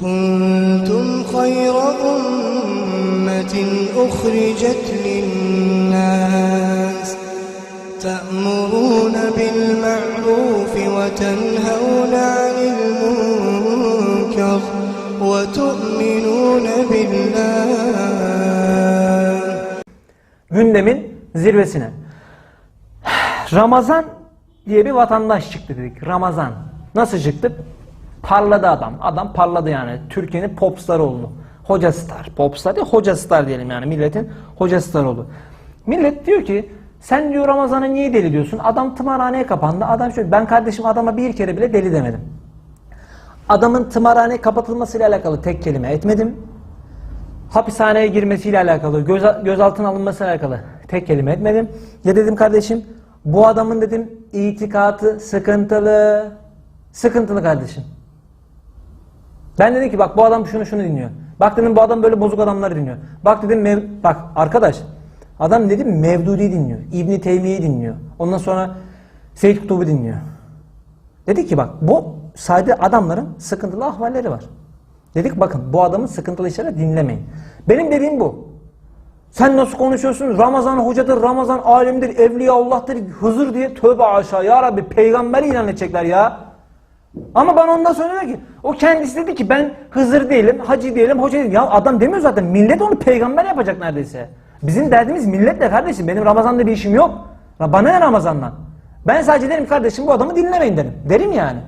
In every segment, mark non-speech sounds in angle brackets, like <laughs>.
كنتم خير أمة أخرجت للناس تأمرون بالمعروف وتنهون عن المنكر وتؤمنون بالله gündemin zirvesine. <sighs> Ramazan diye bir vatandaş çıktı dedik. Ramazan. Nasıl çıktı? Parladı adam. Adam parladı yani. Türkiye'nin popstarı oldu. Hoca star. Popstar değil, hoca star diyelim yani. Milletin hoca star oldu. Millet diyor ki sen diyor Ramazan'ı niye deli diyorsun? Adam tımarhaneye kapandı. Adam şöyle ben kardeşim adama bir kere bile deli demedim. Adamın tımarhane kapatılmasıyla alakalı tek kelime etmedim hapishaneye girmesiyle alakalı, göz, gözaltına alınmasıyla alakalı tek kelime etmedim. Ya dedim kardeşim bu adamın dedim itikatı sıkıntılı. Sıkıntılı kardeşim. Ben dedim ki bak bu adam şunu şunu dinliyor. Bak dedim bu adam böyle bozuk adamları dinliyor. Bak dedim mev- bak arkadaş adam dedim Mevdudi dinliyor. İbni Teymiye'yi dinliyor. Ondan sonra Seyyid Kutub'u dinliyor. Dedi ki bak bu sade adamların sıkıntılı ahvalleri var. Dedik bakın bu adamın sıkıntılı işleri dinlemeyin. Benim dediğim bu. Sen nasıl konuşuyorsun? Ramazan hocadır, Ramazan alimdir, evliya Allah'tır, Hızır diye tövbe aşağı. Ya Rabbi peygamber ilan edecekler ya. Ama bana ondan sonra dedi ki o kendisi dedi ki ben Hızır değilim, hacı değilim, hoca değilim. Ya adam demiyor zaten millet onu peygamber yapacak neredeyse. Bizim derdimiz milletle kardeşim. Benim Ramazan'da bir işim yok. Bana ne Ramazan'dan? Ben sadece derim kardeşim bu adamı dinlemeyin derim. Derim yani.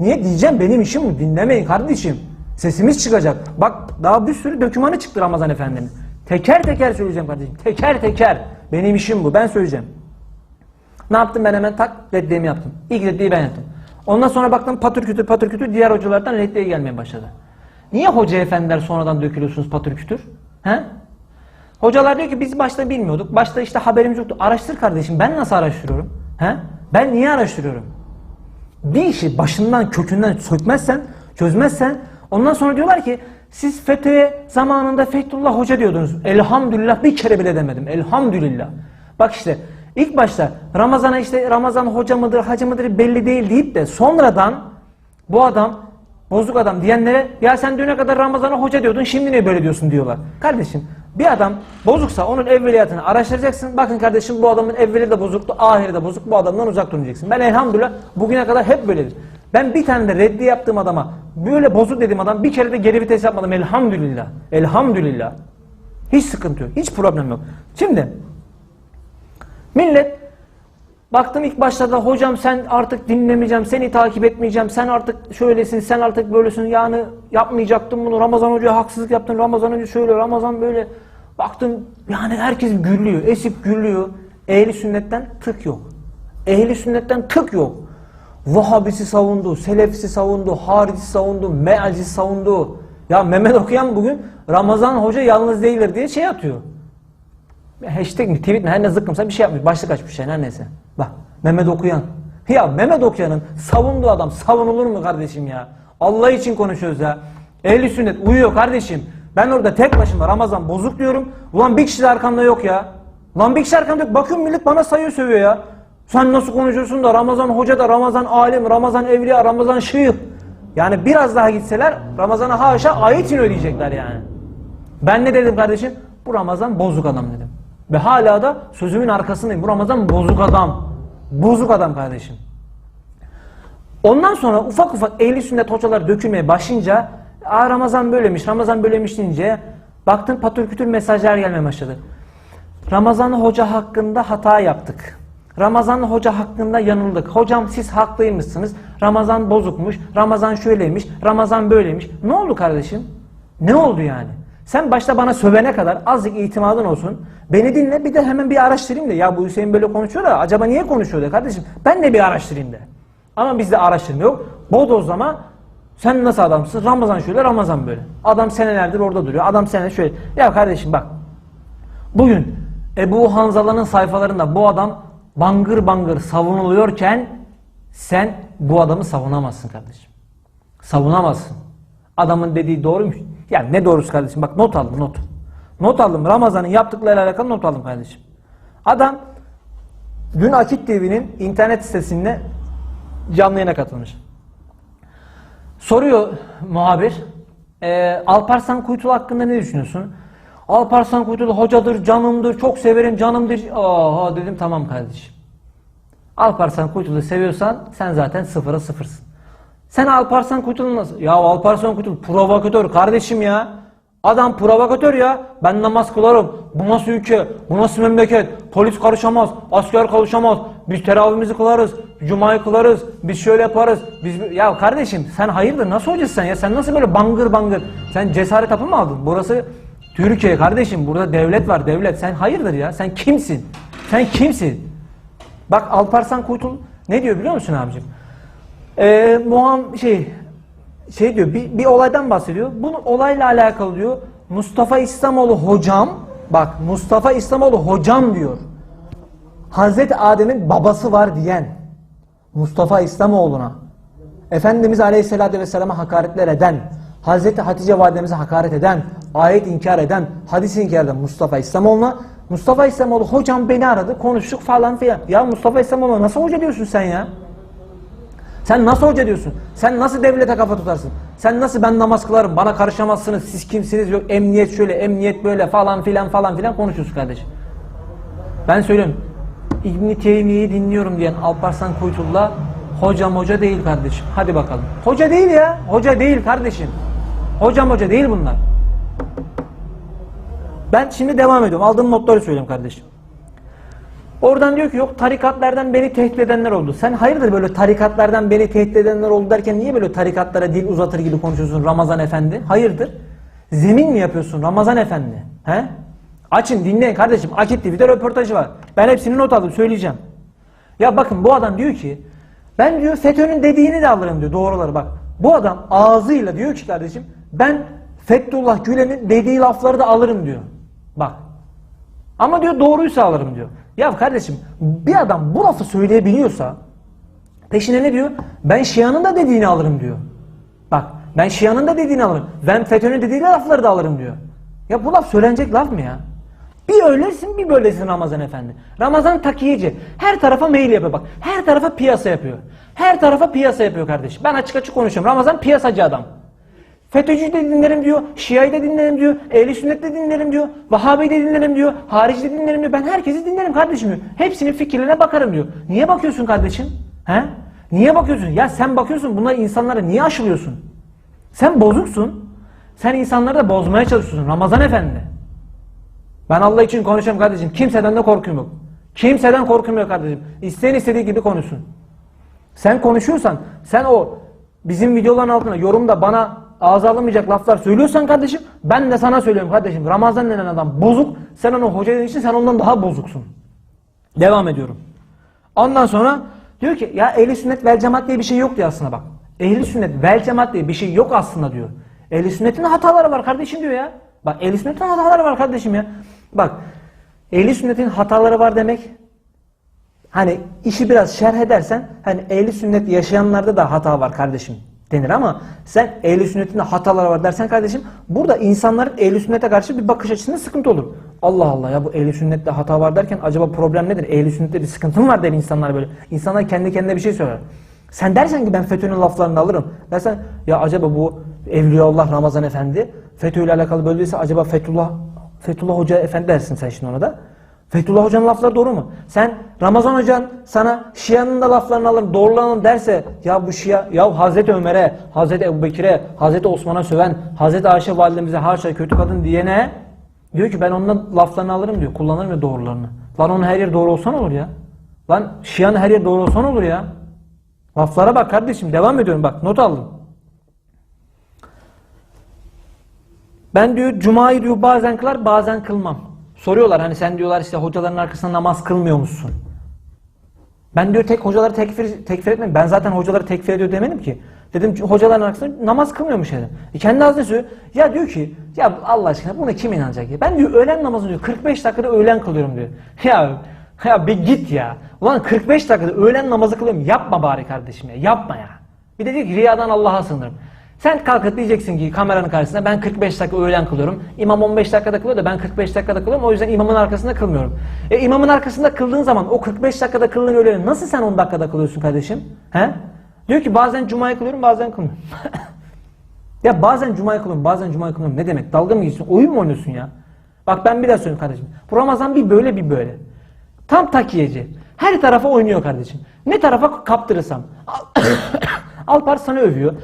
Niye diyeceğim benim işim bu dinlemeyin kardeşim. Sesimiz çıkacak. Bak daha bir sürü dokümanı çıktı Ramazan Efendi'nin. Teker teker söyleyeceğim kardeşim. Teker teker. Benim işim bu. Ben söyleyeceğim. Ne yaptım ben hemen tak reddiyemi yaptım. İlk reddiyi ben yaptım. Ondan sonra baktım patır kütür patır kütür diğer hocalardan reddiye gelmeye başladı. Niye hoca efendiler sonradan dökülüyorsunuz patır kütür? He? Hocalar diyor ki biz başta bilmiyorduk. Başta işte haberimiz yoktu. Araştır kardeşim. Ben nasıl araştırıyorum? He? Ben niye araştırıyorum? Bir işi başından kökünden sökmezsen, çözmezsen ondan sonra diyorlar ki siz FETÖ'ye zamanında Fethullah Hoca diyordunuz. Elhamdülillah bir kere bile demedim. Elhamdülillah. Bak işte ilk başta Ramazan'a işte Ramazan hoca mıdır, hacı mıdır belli değil deyip de sonradan bu adam bozuk adam diyenlere ya sen düne kadar Ramazan'a hoca diyordun şimdi niye böyle diyorsun diyorlar. Kardeşim bir adam bozuksa onun evveliyatını araştıracaksın. Bakın kardeşim bu adamın evveli de bozuktu, ahiri de bozuk. Bu adamdan uzak duracaksın. Ben elhamdülillah bugüne kadar hep böyledir. Ben bir tane de reddi yaptığım adama böyle bozuk dediğim adam bir kere de geri vites yapmadım. Elhamdülillah. Elhamdülillah. Hiç sıkıntı yok. Hiç problem yok. Şimdi millet Baktım ilk başlarda hocam sen artık dinlemeyeceğim, seni takip etmeyeceğim, sen artık şöylesin, sen artık böylesin, yani yapmayacaktın bunu, Ramazan Hoca'ya haksızlık yaptın, Ramazan Hoca şöyle, Ramazan böyle. Baktım yani herkes gürlüyor, esip gürlüyor. Ehli sünnetten tık yok. Ehli sünnetten tık yok. Vahhabisi savundu, Selefisi savundu, Harisi savundu, Mealcisi savundu. Ya Mehmet Okuyan bugün Ramazan Hoca yalnız değildir diye şey atıyor. Hashtag mi tweet mi her ne zıkkımsa bir şey yapmış. Başlık açmış yani her neyse. Bak Mehmet Okuyan. Ya Mehmet Okuyan'ın savunduğu adam savunulur mu kardeşim ya? Allah için konuşuyoruz ya. Ehli sünnet uyuyor kardeşim. Ben orada tek başıma Ramazan bozuk diyorum. Ulan bir kişi de arkamda yok ya. Lan bir kişi arkamda yok. Bakıyorum millet bana sayıyor sövüyor ya. Sen nasıl konuşuyorsun da Ramazan hoca da Ramazan alim, Ramazan evliya, Ramazan şeyh. Yani biraz daha gitseler Ramazan'a haşa ayet için ödeyecekler yani. Ben ne dedim kardeşim? Bu Ramazan bozuk adam dedim. Ve hala da sözümün arkasındayım. Bu Ramazan bozuk adam. Bozuk adam kardeşim. Ondan sonra ufak ufak ehli sünnet hocalar dökülmeye başlayınca Aa, Ramazan böylemiş, Ramazan böylemiş deyince baktım patır kütür mesajlar gelmeye başladı. Ramazan hoca hakkında hata yaptık. Ramazan hoca hakkında yanıldık. Hocam siz haklıymışsınız. Ramazan bozukmuş. Ramazan şöyleymiş. Ramazan böyleymiş. Ne oldu kardeşim? Ne oldu yani? Sen başta bana sövene kadar azıcık itimadın olsun. Beni dinle bir de hemen bir araştırayım da. Ya bu Hüseyin böyle konuşuyor da acaba niye konuşuyor da kardeşim? Ben de bir araştırayım de. Ama bizde araştırma yok. Bodozlama sen nasıl adamsın? Ramazan şöyle, Ramazan böyle. Adam senelerdir orada duruyor. Adam sene şöyle. Ya kardeşim bak. Bugün Ebu Hanzala'nın sayfalarında bu adam bangır bangır savunuluyorken sen bu adamı savunamazsın kardeşim. Savunamazsın. Adamın dediği doğruymuş. Yani ne doğrusu kardeşim? Bak not aldım not. Not aldım. Ramazan'ın yaptıklarıyla alakalı not aldım kardeşim. Adam dün Akit TV'nin internet sitesinde canlı yayına katılmış. Soruyor muhabir. Ee, Alparslan Kuytul hakkında ne düşünüyorsun? Alparslan Kuytul hocadır, canımdır, çok severim, canımdır. Oha dedim tamam kardeşim. Alparslan Kuytul'u seviyorsan sen zaten sıfıra sıfırsın. Sen Alparslan Kuytul'u nasıl? Ya Alparslan Kuytul provokatör kardeşim ya. Adam provokatör ya. Ben namaz kılarım. Bu nasıl ülke? Bu nasıl memleket? Polis karışamaz. Asker karışamaz. Biz teravihimizi kılarız. Cuma'yı kılarız. Biz şöyle yaparız. Biz ya kardeşim sen hayırdır nasıl hocasın sen ya? Sen nasıl böyle bangır bangır? Sen cesaret hapı mı aldın? Burası Türkiye kardeşim. Burada devlet var devlet. Sen hayırdır ya? Sen kimsin? Sen kimsin? Bak Alparslan Kuytul ne diyor biliyor musun abicim? Ee, Muham şey şey diyor bir, bir olaydan bahsediyor. Bu olayla alakalı diyor. Mustafa İslamoğlu hocam bak Mustafa İslamoğlu hocam diyor. Hazreti Adem'in babası var diyen Mustafa İslamoğlu'na Efendimiz Aleyhisselatü Vesselam'a hakaretler eden Hazreti Hatice validemize hakaret eden ayet inkar eden hadis inkar eden Mustafa İslamoğlu'na Mustafa İslamoğlu hocam beni aradı konuştuk falan filan. Ya Mustafa İslamoğlu nasıl hoca diyorsun sen ya? Sen nasıl hoca diyorsun? Sen nasıl devlete kafa tutarsın? Sen nasıl ben namaz kılarım bana karışamazsınız siz kimsiniz yok emniyet şöyle emniyet böyle falan filan falan filan konuşuyorsun kardeşim. Ben söylüyorum. İbn Teymiye'yi dinliyorum diyen Alparslan Kuytul'la hocam hoca değil kardeşim. Hadi bakalım. Hoca değil ya. Hoca değil kardeşim. Hocam hoca değil bunlar. Ben şimdi devam ediyorum. Aldığım notları söyleyeyim kardeşim. Oradan diyor ki yok tarikatlardan beni tehdit edenler oldu. Sen hayırdır böyle tarikatlardan beni tehdit edenler oldu derken niye böyle tarikatlara dil uzatır gibi konuşuyorsun Ramazan Efendi? Hayırdır? Zemin mi yapıyorsun Ramazan Efendi? He? Açın dinleyin kardeşim. Akit TV'de röportajı var. Ben hepsini not aldım söyleyeceğim. Ya bakın bu adam diyor ki ben diyor FETÖ'nün dediğini de alırım diyor doğruları bak. Bu adam ağzıyla diyor ki kardeşim ben Fethullah Gülen'in dediği lafları da alırım diyor. Bak ama diyor doğruysa alırım diyor. Ya kardeşim bir adam bu lafı söyleyebiliyorsa peşine ne diyor? Ben Şia'nın da dediğini alırım diyor. Bak ben Şia'nın da dediğini alırım. Ben FETÖ'nün dediği lafları da alırım diyor. Ya bu laf söylenecek laf mı ya? Bir öylesin bir böylesin Ramazan Efendi. Ramazan takiyeci. Her tarafa mail yapıyor bak. Her tarafa piyasa yapıyor. Her tarafa piyasa yapıyor kardeşim. Ben açık açık konuşuyorum. Ramazan piyasacı adam. FETÖ'cü de dinlerim diyor, Şia'yı da dinlerim diyor, Ehli Sünnet de dinlerim diyor, Vahabi'yi de dinlerim diyor, Harici de dinlerim diyor. Ben herkesi dinlerim kardeşim diyor. Hepsinin fikirlerine bakarım diyor. Niye bakıyorsun kardeşim? He? Niye bakıyorsun? Ya sen bakıyorsun bunlar insanlara niye aşılıyorsun? Sen bozuksun. Sen insanları da bozmaya çalışıyorsun Ramazan Efendi. Ben Allah için konuşuyorum kardeşim. Kimseden de korkum yok. Kimseden korkum yok kardeşim. İsteyen istediği gibi konuşsun. Sen konuşuyorsan, sen o bizim videoların altına yorumda bana ağza alınmayacak laflar söylüyorsan kardeşim, ben de sana söylüyorum kardeşim. Ramazan denen adam bozuk. Sen onu hoca dediğin için sen ondan daha bozuksun. Devam ediyorum. Ondan sonra diyor ki ya ehli sünnet vel cemaat diye bir şey yok diyor aslında bak. Ehli sünnet vel cemaat diye bir şey yok aslında diyor. Ehli sünnetin hataları var kardeşim diyor ya. Bak ehli sünnetin hataları var kardeşim ya. Bak ehli sünnetin hataları var demek Hani işi biraz şerh edersen hani ehli sünnet yaşayanlarda da hata var kardeşim denir ama sen ehli sünnetin hataları var dersen kardeşim burada insanların ehli sünnete karşı bir bakış açısında sıkıntı olur. Allah Allah ya bu ehli sünnette hata var derken acaba problem nedir? Ehli sünnette bir sıkıntı mı var der insanlar böyle. İnsanlar kendi kendine bir şey söyler. Sen dersen ki ben FETÖ'nün laflarını alırım. Dersen ya acaba bu Evliyaullah Ramazan Efendi FETÖ ile alakalı böyleyse acaba Fethullah Fethullah Hoca Efendi dersin sen şimdi ona da. Fethullah Hoca'nın lafları doğru mu? Sen Ramazan Hoca'nın sana Şia'nın da laflarını alırım doğrulanalım derse ya bu Şia ya Hazreti Ömer'e, Hazreti Ebubekir'e, Hazreti Osman'a söven, Hazreti Ayşe validemize haşa kötü kadın diyene diyor ki ben onun laflarını alırım diyor. Kullanırım ya doğrularını. Lan onun her yer doğru olsan olur ya. Lan Şia'nın her yer doğru olsan olur ya. Laflara bak kardeşim devam ediyorum bak not aldım. Ben diyor cumayı diyor bazen kılar bazen kılmam. Soruyorlar hani sen diyorlar işte hocaların arkasında namaz kılmıyor musun? Ben diyor tek hocaları tekfir, tekfir etmedim. Ben zaten hocaları tekfir ediyor demedim ki. Dedim hocaların arkasında namaz kılmıyormuş dedim. E kendi ağzına söylüyor. Ya diyor ki ya Allah aşkına buna kim inanacak ya? Ben diyor öğlen namazını diyor 45 dakikada öğlen kılıyorum diyor. <laughs> Ya ya bir git ya. Ulan 45 dakikada öğlen namazı kılıyorum. Yapma bari kardeşim ya. Yapma ya. Bir de diyor ki riyadan Allah'a sığınırım. Sen kalkıp diyeceksin ki kameranın karşısında ben 45 dakika öğlen kılıyorum. İmam 15 dakikada kılıyor da ben 45 dakikada kılıyorum. O yüzden imamın arkasında kılmıyorum. E imamın arkasında kıldığın zaman o 45 dakikada kıldığın öğleni nasıl sen 10 dakikada kılıyorsun kardeşim? He? Diyor ki bazen cumayı kılıyorum bazen kılmıyorum. Ya bazen cumaya kılıyorum, bazen cumaya kılıyorum. Ne demek? Dalga mı geçiyorsun? Oyun mu oynuyorsun ya? Bak ben bir daha söyleyeyim kardeşim. Bu Ramazan bir böyle bir böyle. Tam takiyeci. Her tarafa oynuyor kardeşim. Ne tarafa kaptırırsam. Alpar sana övüyor.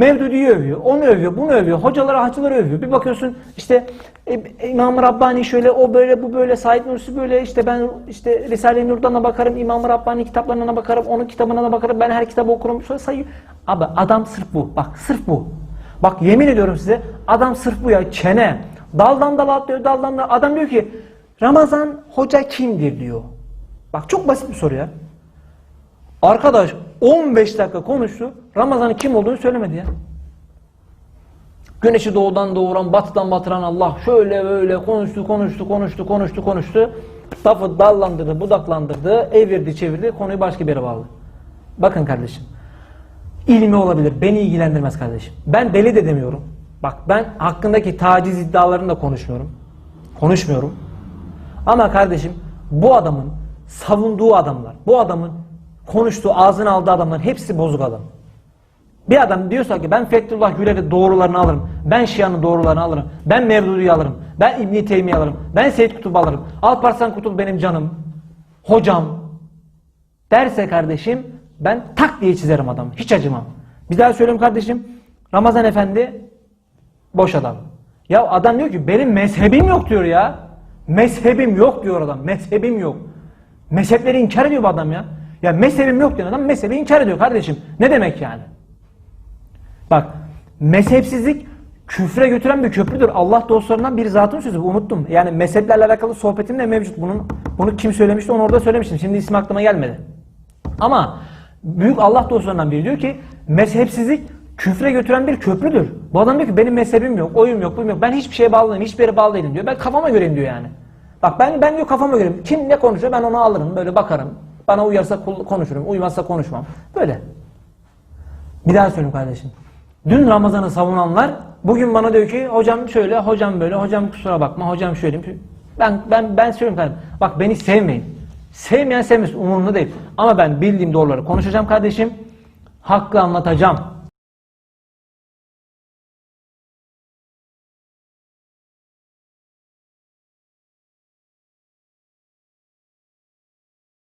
Mevdudi'yi övüyor. Onu övüyor. Bunu övüyor. Hocaları, hacıları övüyor. Bir bakıyorsun işte e, İmam-ı Rabbani şöyle, o böyle, bu böyle, Said Nursi böyle, işte ben işte Risale-i Nur'dan da bakarım, İmam-ı Rabbani kitaplarına bakarım, onun kitabına da bakarım, ben her kitabı okurum. Şöyle sayıyor. Abi adam sırf bu. Bak sırf bu. Bak yemin ediyorum size adam sırf bu ya. Çene. Daldan dala atlıyor, daldan dala. Adam diyor ki Ramazan hoca kimdir diyor. Bak çok basit bir soru ya. Arkadaş 15 dakika konuştu. Ramazan'ın kim olduğunu söylemedi ya. Güneşi doğudan doğuran, batıdan batıran Allah şöyle böyle konuştu, konuştu, konuştu, konuştu, konuştu. Lafı dallandırdı, budaklandırdı, evirdi, çevirdi, konuyu başka bir yere bağladı. Bakın kardeşim, ilmi olabilir, beni ilgilendirmez kardeşim. Ben deli de demiyorum. Bak ben hakkındaki taciz iddialarını da konuşmuyorum. Konuşmuyorum. Ama kardeşim bu adamın savunduğu adamlar, bu adamın konuştuğu, ağzına aldığı adamların hepsi bozuk adam. Bir adam diyorsa ki ben Fethullah Gülen'in doğrularını alırım. Ben Şia'nın doğrularını alırım. Ben Mevdudi'yi alırım. Ben İbn-i Teymiye alırım. Ben Seyyid Kutub'u alırım. Alparslan Kutul benim canım. Hocam. Derse kardeşim ben tak diye çizerim adamı. Hiç acımam. Bir daha söyleyeyim kardeşim. Ramazan Efendi boş adam. Ya adam diyor ki benim mezhebim yok diyor ya. Mezhebim yok diyor adam. Mezhebim yok. Mezhepleri inkar ediyor bu adam ya. Ya mezhebim yok diyor adam mezhebi inkar ediyor kardeşim. Ne demek yani? Bak mezhepsizlik küfre götüren bir köprüdür. Allah dostlarından bir zatın sözü. Unuttum. Yani mezheplerle alakalı sohbetim de mevcut. Bunun, bunu kim söylemişti onu orada söylemiştim. Şimdi ismi aklıma gelmedi. Ama büyük Allah dostlarından biri diyor ki mezhepsizlik küfre götüren bir köprüdür. Bu adam diyor ki benim mezhebim yok, oyum yok, buyum yok. Ben hiçbir şeye bağlı değilim, hiçbir yere bağlı değilim diyor. Ben kafama göreyim diyor yani. Bak ben ben diyor kafama göreyim. Kim ne konuşuyor ben onu alırım, böyle bakarım. Bana uyarsa konuşurum, uymazsa konuşmam. Böyle. Bir daha söyleyeyim kardeşim. Dün Ramazan'ı savunanlar bugün bana diyor ki hocam şöyle, hocam böyle, hocam kusura bakma, hocam şöyle. Ben ben ben söylüyorum kardeşim. Bak beni sevmeyin. Sevmeyen sevmesin umurumda değil. Ama ben bildiğim doğruları konuşacağım kardeşim. Hakkı anlatacağım.